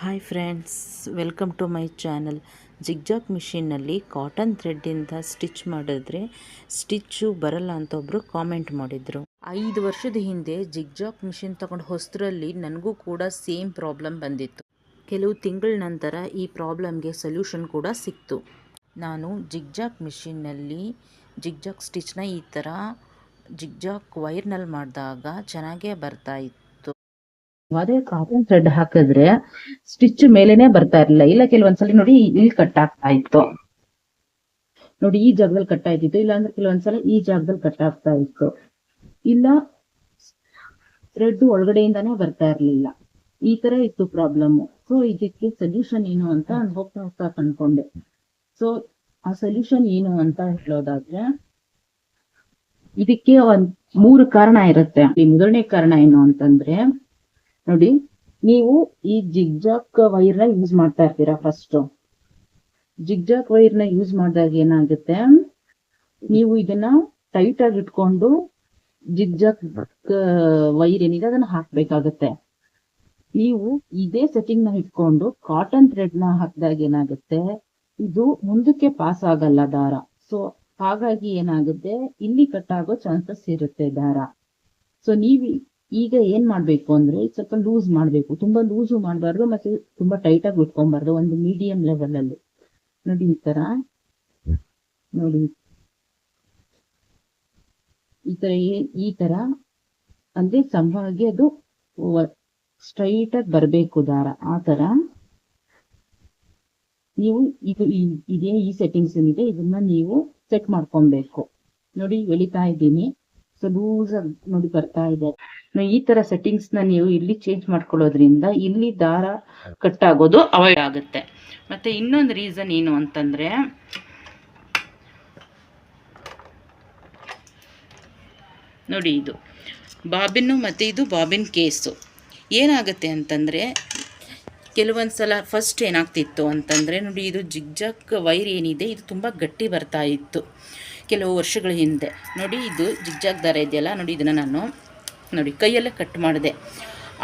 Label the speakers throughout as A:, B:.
A: Hi friends welcome to my channel zigzag ಮಿಷಿನ್ನಲ್ಲಿ cotton ಥ್ರೆಡ್ಡಿಂದ stitch ಮಾಡಿದ್ರೆ stitch ಬರಲ್ಲ ಅಂತ ಒಬ್ಬರು ಕಾಮೆಂಟ್ ಮಾಡಿದರು. ಐದು ವರ್ಷದ ಹಿಂದೆ ಜಿಗ್ಜಾಕ್ ಮಿಷಿನ್ ತಗೊಂಡು ಹೊಸರಲ್ಲಿ ನನಗೂ ಕೂಡ ಸೇಮ್ ಪ್ರಾಬ್ಲಮ್ ಬಂದಿತ್ತು. ಕೆಲವು ತಿಂಗಳ ನಂತರ ಈ ಪ್ರಾಬ್ಲಮ್ಗೆ ಸೊಲ್ಯೂಷನ್ ಕೂಡ ಸಿಕ್ತು. ನಾನು ಜಿಗ್ಜಾಕ್ ಮಿಷಿನ್ನಲ್ಲಿ ಜಿಗ್ಜಾಕ್ ಸ್ಟಿಚ್ನ ಈ ಥರ ಜಿಗ್ಜಾಕ್ ವೈರ್ನಲ್ಲಿ ಮಾಡಿದಾಗ ಚೆನ್ನಾಗೇ ಬರ್ತಾ ಇತ್ತು.
B: ಅದೇ ಕಾಟನ್ ಥ್ರೆಡ್ ಹಾಕಿದ್ರೆ ಸ್ಟಿಚ್ ಮೇಲೆನೆ ಬರ್ತಾ ಇರ್ಲಿಲ್ಲ. ಇಲ್ಲ, ಕೆಲವೊಂದ್ಸಲ ನೋಡಿ ಇಲ್ಲಿ ಕಟ್ ಆಗ್ತಾ ಇತ್ತು. ನೋಡಿ, ಈ ಜಾಗದಲ್ಲಿ ಕಟ್ ಆಯ್ತಿತ್ತು ಇಲ್ಲ ಅಂದ್ರೆ ಕೆಲವೊಂದ್ಸಲ ಈ ಜಾಗದಲ್ಲಿ ಕಟ್ ಆಗ್ತಾ ಇತ್ತು. ಇಲ್ಲ ಥ್ರೆಡ್ ಒಳಗಡೆಯಿಂದಾನೆ ಬರ್ತಾ ಇರ್ಲಿಲ್ಲ. ಈ ತರ ಇತ್ತು ಪ್ರಾಬ್ಲಮ್ ಸೊ ಇದಕ್ಕೆ ಸೊಲ್ಯೂಷನ್ ಏನು ಅಂತ ಹೋಗ್ತಾ ಹೋಗ್ತಾ ಕಂಡ್ಕೊಂಡೆ. ಸೊ ಆ ಸೊಲ್ಯೂಷನ್ ಏನು ಅಂತ ಹೇಳೋದಾದ್ರೆ, ಇದಕ್ಕೆ ಒಂದ್ ಮೂರು ಕಾರಣ ಇರುತ್ತೆ. ಈ ಮೊದಲನೇ ಕಾರಣ ಏನು ಅಂತಂದ್ರೆ ನೋಡಿ, ನೀವು ಈ ಜಿಗ್ಜಾಕ್ ವೈರ್ನ ಯೂಸ್ ಮಾಡ್ತಾ ಇರ್ತೀರಾ ಫಸ್ಟ್ ಜಿಗ್ಜಾಕ್ ವೈರ್ನ ಯೂಸ್ ಮಾಡಿದಾಗ ಏನಾಗುತ್ತೆ? ನೀವು ಇದನ್ನ ಟೈಟ್ ಆಗಿ ಇಟ್ಕೊಂಡು ಜಿಗ್ಜಾಕ್ ವೈರ್ ಏನಿದೆ ಅದನ್ನ ಹಾಕ್ಬೇಕಾಗತ್ತೆ. ನೀವು ಇದೇ ಸೆಟ್ಟಿಂಗ್ನ ಇಟ್ಕೊಂಡು ಕಾಟನ್ ಥ್ರೆಡ್ನ ಹಾಕಿದಾಗ ಏನಾಗುತ್ತೆ? ಇದು ಮುಂದಕ್ಕೆ ಪಾಸ್ ಆಗಲ್ಲ ದಾರ. ಸೊ ಹಾಗಾಗಿ ಏನಾಗುತ್ತೆ? ಇಲ್ಲಿ ಕಟ್ ಆಗೋ ಚಾನ್ಸಸ್ ಇರುತ್ತೆ ದಾರ. ಸೊ ನೀವು ಈಗ ಏನ್ ಮಾಡ್ಬೇಕು ಅಂದ್ರೆ ಸ್ವಲ್ಪ ಲೂಸ್ ಮಾಡ್ಬೇಕು. ತುಂಬಾ ಲೂಸು ಮಾಡಬಾರ್ದು ಮತ್ತೆ ತುಂಬಾ ಟೈಟ್ ಆಗಿ ಒಂದು ಮೀಡಿಯಂ ಲೆವೆಲ್ ಅಲ್ಲಿ. ನೋಡಿ ಈ ತರ. ನೋಡಿ. ಈ ತರ ಈ ತರ. ಅಂದ್ರೆ ಸಮವಾಗಿ ಅದು ಸ್ಟ್ರೈಟ್ ಆಗಿ ಬರ್ಬೇಕು ದಾರ. ಆ ತರ. ನೀವು ಇದು ಇದೇ ಈ ಸೆಟ್ಟಿಂಗ್ಸ್ ಏನಿದೆ, ಇದನ್ನ ನೀವು ಸೆಟ್ ಮಾಡ್ಕೊಬೇಕು ನೋಡಿ, ಎಳಿತಾ ಇದ್ದೀನಿ. ಸೊ ಲೂಸ್ ಆಗಿ ನೋಡಿ ಬರ್ತಾ ಇದೆ. ಈ ತರ ಸೆಟ್ಟಿಂಗ್ಸ್ನ ನೀವು ಇಲ್ಲಿ ಚೇಂಜ್ ಮಾಡ್ಕೊಳ್ಳೋದ್ರಿಂದ ಇಲ್ಲಿ ದಾರ ಕಟ್ ಆಗೋದು ಅವಾಯ್ಡ್ ಆಗುತ್ತೆ.
A: ಮತ್ತೆ ಇನ್ನೊಂದು ರೀಸನ್ ಏನು ಅಂತಂದ್ರೆ, ನೋಡಿ ಇದು. ಬಾಬಿನ್ ಮತ್ತು ಇದು ಬಾಬಿನ್ ಕೇಸು. ಏನಾಗುತ್ತೆ ಅಂತಂದರೆ ಕೆಲವೊಂದು ಸಲ ಫಸ್ಟ್ ಏನಾಗ್ತಿತ್ತು ಅಂತಂದರೆ, ನೋಡಿ ಇದು ಜಿಗ್ಜಾಕ್ ವೈರ್ ಏನಿದೆ, ಇದು ತುಂಬ ಗಟ್ಟಿ ಬರ್ತಾ ಇತ್ತು. ಕೆಲವು ವರ್ಷಗಳ ಹಿಂದೆ. ನೋಡಿ ಇದು ಜಿಗ್ಜಾಗ್ ದಾರ ಇದೆಯಲ್ಲ, ನೋಡಿ ಇದನ್ನು ನಾನು ನೋಡಿ, ಕೈಯಲ್ಲೇ ಕಟ್ ಮಾಡಿದೆ.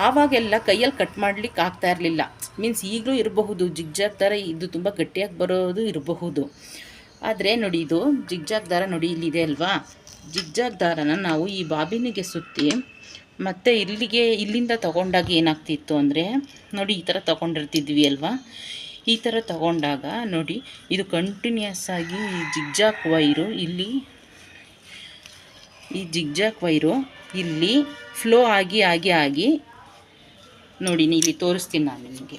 A: ಆವಾಗೆಲ್ಲ ಕೈಯಲ್ಲಿ ಕಟ್ ಮಾಡ್ಲಿಕ್ಕೆ ಆಗ್ತಾ ಇರಲಿಲ್ಲ. ಮೀನ್ಸ್ ಈಗಲೂ ಇರಬಹುದು, ಜಿಗ್ಜಾಗ್ ದಾರ ಇದು ತುಂಬ ಗಟ್ಟಿಯಾಗಿ ಬರೋದು ಇರಬಹುದು. ಆದರೆ ನೋಡಿ, ಇದು ಜಿಗ್ಜಾಗ್ ದಾರ ನೋಡಿ ಇಲ್ಲಿದೆ ಅಲ್ವಾ? ಜಿಗ್ಜಾಗ್ ದಾರನ ನಾವು ಈ ಬಾಬಿನಿಗೆ ಸುತ್ತಿ, ಮತ್ತು ಇಲ್ಲಿಗೆ, ಇಲ್ಲಿಂದ ತಗೊಂಡಾಗ ಏನಾಗ್ತಿತ್ತು ಅಂದರೆ, ನೋಡಿ, ಈ ಥರ ತಗೊಂಡಿರ್ತಿದ್ವಿ ಅಲ್ವಾ? ಈ ಥರ ತಗೊಂಡಾಗ ನೋಡಿ, ಇದು ಕಂಟಿನ್ಯೂಸ್ ಆಗಿ ಈ ಜಿಗ್ಜಾಕ್ ವೈರು ಇಲ್ಲಿ, ಈ ಜಿಗ್ಜಾಕ್ ವೈರು ಇಲ್ಲಿ ಫ್ಲೋ ಆಗಿ ಆಗಿ ಆಗಿ. ನೋಡಿ ಇಲ್ಲಿ ತೋರಿಸ್ತೀನಿ ನಾನು ನಿಮಗೆ.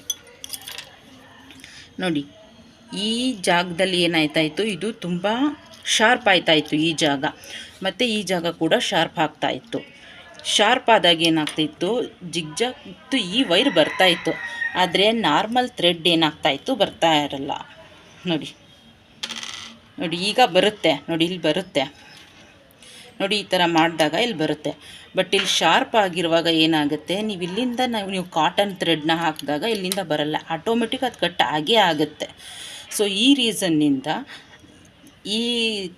A: ನೋಡಿ, ಈ ಜಾಗದಲ್ಲಿ ಏನಾಯ್ತಾಯಿತ್ತು ಇದು ತುಂಬ ಶಾರ್ಪ್ ಆಯ್ತಾಯಿತ್ತು ಈ ಜಾಗ. ಮತ್ತು ಈ ಜಾಗ ಕೂಡ ಶಾರ್ಪ್ ಆಗ್ತಾಯಿತ್ತು. ಶಾರ್ಪ್ ಆದಾಗ ಏನಾಗ್ತಿತ್ತು? ಜಿಗ್ಜಾಗ್ತು ಈ ವೈರ್ ಬರ್ತಾಯಿತ್ತು. ಆದರೆ ನಾರ್ಮಲ್ ಥ್ರೆಡ್ ಏನಾಗ್ತಾಯಿತ್ತು ಬರ್ತಾ ಇರಲ್ಲ. ನೋಡಿ. ನೋಡಿ, ಈಗ ಬರುತ್ತೆ. ನೋಡಿ, ಇಲ್ಲಿ ಬರುತ್ತೆ. ನೋಡಿ, ಈ ಥರ ಮಾಡಿದಾಗ ಇಲ್ಲಿ ಬರುತ್ತೆ. ಬಟ್ ಇಲ್ಲಿ ಶಾರ್ಪ್ ಆಗಿರುವಾಗ ಏನಾಗುತ್ತೆ? ನೀವು ಇಲ್ಲಿಂದ ನಾವು, ನೀವು ಕಾಟನ್ ಥ್ರೆಡ್ನ ಹಾಕಿದಾಗ ಇಲ್ಲಿಂದ ಬರಲ್ಲ. ಆಟೋಮೆಟಿಕ್ ಅದು ಕಟ್ ಆಗೇ ಆಗುತ್ತೆ. ಸೊ ಈ ರೀಸನ್ನಿಂದ ಈ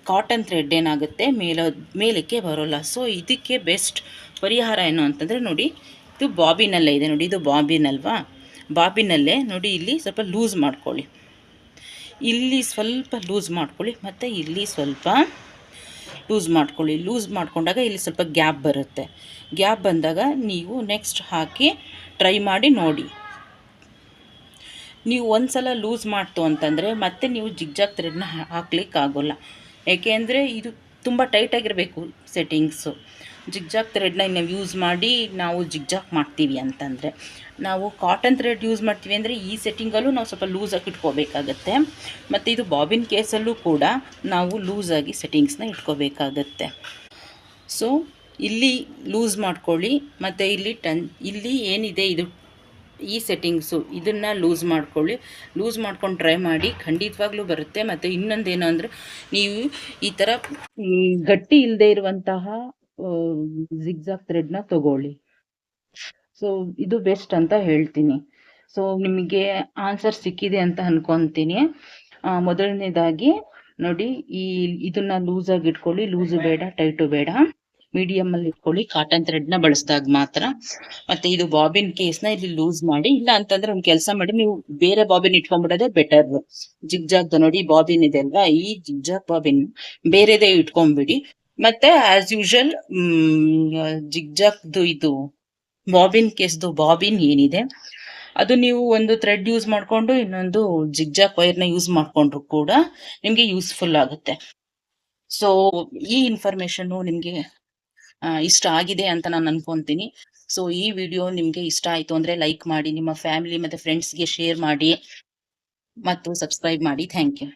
A: ಕಾಟನ್ ಥ್ರೆಡ್ ಏನಾಗುತ್ತೆ? ಮೇಲ, ಮೇಲಕ್ಕೆ ಬರೋಲ್ಲ. ಸೊ ಇದಕ್ಕೆ ಬೆಸ್ಟ್ ಪರಿಹಾರ ಏನು ಅಂತಂದರೆ ನೋಡಿ, ಇದು ಬಾಬಿನಲ್ಲೇ ಇದೆ. ನೋಡಿ, ಇದು ಬಾಬಿನ್ ಅಲ್ವಾ ಬಾಬಿನಲ್ಲೇ ನೋಡಿ, ಇಲ್ಲಿ ಸ್ವಲ್ಪ ಲೂಸ್ ಮಾಡ್ಕೊಳ್ಳಿ. ಇಲ್ಲಿ ಸ್ವಲ್ಪ ಲೂಸ್ ಮಾಡ್ಕೊಳ್ಳಿ. ಮತ್ತು ಇಲ್ಲಿ ಸ್ವಲ್ಪ ಲೂಸ್ ಮಾಡ್ಕೊಳ್ಳಿ. ಲೂಸ್ ಮಾಡ್ಕೊಂಡಾಗ ಇಲ್ಲಿ ಸ್ವಲ್ಪ ಗ್ಯಾಪ್ ಬರುತ್ತೆ. ಗ್ಯಾಪ್ ಬಂದಾಗ ನೀವು ನೆಕ್ಸ್ಟ್ ಹಾಕಿ ಟ್ರೈ ಮಾಡಿ ನೋಡಿ. ನೀವು ಒಂದು ಸಲ ಲೂಸ್ ಮಾಡ್ತು ಅಂತಂದರೆ ಮತ್ತೆ ನೀವು ಜಿಗ್ಜಾಗ್ ಥ್ರೆಡ್ನ ಹಾಕ್ಲಿಕ್ಕೆ ಆಗೋಲ್ಲ ಏಕೆಂದರೆ ಇದು ತುಂಬ ಟೈಟಾಗಿರಬೇಕು ಸೆಟ್ಟಿಂಗ್ಸು ಜಿಗ್ಜಾಗ್ ಥ್ರೆಡ್ನ ನಾವು ಯೂಸ್ ಮಾಡಿ ನಾವು ಜಿಗ್ಜಾಕ್ ಮಾಡ್ತೀವಿ ಅಂತಂದರೆ. ನಾವು ಕಾಟನ್ ಥ್ರೆಡ್ ಯೂಸ್ ಮಾಡ್ತೀವಿ ಅಂದರೆ ಈ ಸೆಟ್ಟಿಂಗಲ್ಲೂ ನಾವು ಸ್ವಲ್ಪ ಲೂಸಾಗಿ ಇಟ್ಕೋಬೇಕಾಗತ್ತೆ. ಮತ್ತು ಇದು ಬಾಬಿನ್ ಕೇಸಲ್ಲೂ ಕೂಡ ನಾವು ಲೂಸಾಗಿ ಸೆಟ್ಟಿಂಗ್ಸ್ನ ಇಟ್ಕೋಬೇಕಾಗತ್ತೆ. ಸೊ ಇಲ್ಲಿ ಲೂಸ್ ಮಾಡ್ಕೊಳ್ಳಿ, ಮತ್ತು ಇಲ್ಲಿ ಟನ್ ಇಲ್ಲಿ ಏನಿದೆ ಇದು, ಈ ಸೆಟ್ಟಿಂಗ್ಸು ಇದನ್ನು ಲೂಸ್ ಮಾಡ್ಕೊಳ್ಳಿ. ಲೂಸ್ ಮಾಡ್ಕೊಂಡು ಟ್ರೈ ಮಾಡಿ, ಖಂಡಿತವಾಗ್ಲೂ ಬರುತ್ತೆ. ಮತ್ತು ಇನ್ನೊಂದೇನು ಅಂದರೆ ನೀವು ಈ ಥರ
B: ಗಟ್ಟಿ ಇಲ್ಲದೆ ಇರುವಂತಹ ಥ್ರೆಡ್ನ ತಗೊಳ್ಳಿ. ಸೊ ಇದು ಬೆಸ್ಟ್ ಅಂತ ಹೇಳ್ತೀನಿ. ಸೊ ನಿಮಗೆ ಆನ್ಸರ್ ಸಿಕ್ಕಿದೆ ಅಂತ ಅನ್ಕೊಂತೀನಿ. ಮೊದಲನೇದಾಗಿ ನೋಡಿ, ಈ, ಇದನ್ನ ಲೂಸ್ ಆಗಿ ಇಟ್ಕೊಳ್ಳಿ. ಲೂಸು ಬೇಡ ಟೈಟು ಬೇಡ.
A: ಮೀಡಿಯಂ ಅಲ್ಲಿ ಇಟ್ಕೊಳ್ಳಿ. ಕಾಟನ್ ಥ್ರೆಡ್ನ ಬಳಸಿದಾಗ ಮಾತ್ರ. ಮತ್ತೆ ಇದು ಬಾಬಿನ್ ಕೇಸ್ನ ಇಲ್ಲಿ ಲೂಸ್ ಮಾಡಿ. ಇಲ್ಲ ಅಂತಂದ್ರೆ ಒಂದ್ ಕೆಲಸ ಮಾಡಿ. ನೀವು ಬೇರೆ ಬಾಬಿನ್ ಇಟ್ಕೊಂಡ್ಬಿಡೋದೇ ಬೆಟರ್ ಜಿಗ್ ಜಾಗ್ ನೋಡಿ ಬಾಬಿನ್ ಇದೆ ಅಲ್ವಾ? ಈ ಜಿಗ್ ಜಾಗ್ ಬಾಬಿನ್ ಬೇರೆದೇ ಇಟ್ಕೊಂಡ್ಬಿಡಿ. ಮತ್ತೆ ಆಸ್ ಯೂಶಲ್ ಜಿಗ್ ಜಾಗ್ದು ಇದು ಬಾಬಿನ್ ಕೇಸ್ದು ಬಾಬಿನ್ ಏನಿದೆ, ಅದು ನೀವು ಒಂದು ಥ್ರೆಡ್ ಯೂಸ್ ಮಾಡಿಕೊಂಡು ಇನ್ನೊಂದು ಜಿಗ್ಜಾಕ್ ವೈರ್ನ ಯೂಸ್ ಮಾಡಿಕೊಂಡ್ರು ಕೂಡ ನಿಮಗೆ ಯೂಸ್ಫುಲ್ ಆಗುತ್ತೆ. ಸೊ ಈ ಇನ್ಫಾರ್ಮೇಷನ್ನು ನಿಮಗೆ ಇಷ್ಟ ಆಗಿದೆ ಅಂತ ನಾನು ಅನ್ಕೊತೀನಿ. ಸೊ ಈ ವಿಡಿಯೋ ನಿಮಗೆ ಇಷ್ಟ ಆಯಿತು ಅಂದರೆ ಲೈಕ್ ಮಾಡಿ, ನಿಮ್ಮ ಫ್ಯಾಮಿಲಿ ಮತ್ತು ಫ್ರೆಂಡ್ಸ್ಗೆ ಶೇರ್ ಮಾಡಿ, ಮತ್ತು ಸಬ್ಸ್ಕ್ರೈಬ್ ಮಾಡಿ. Thank you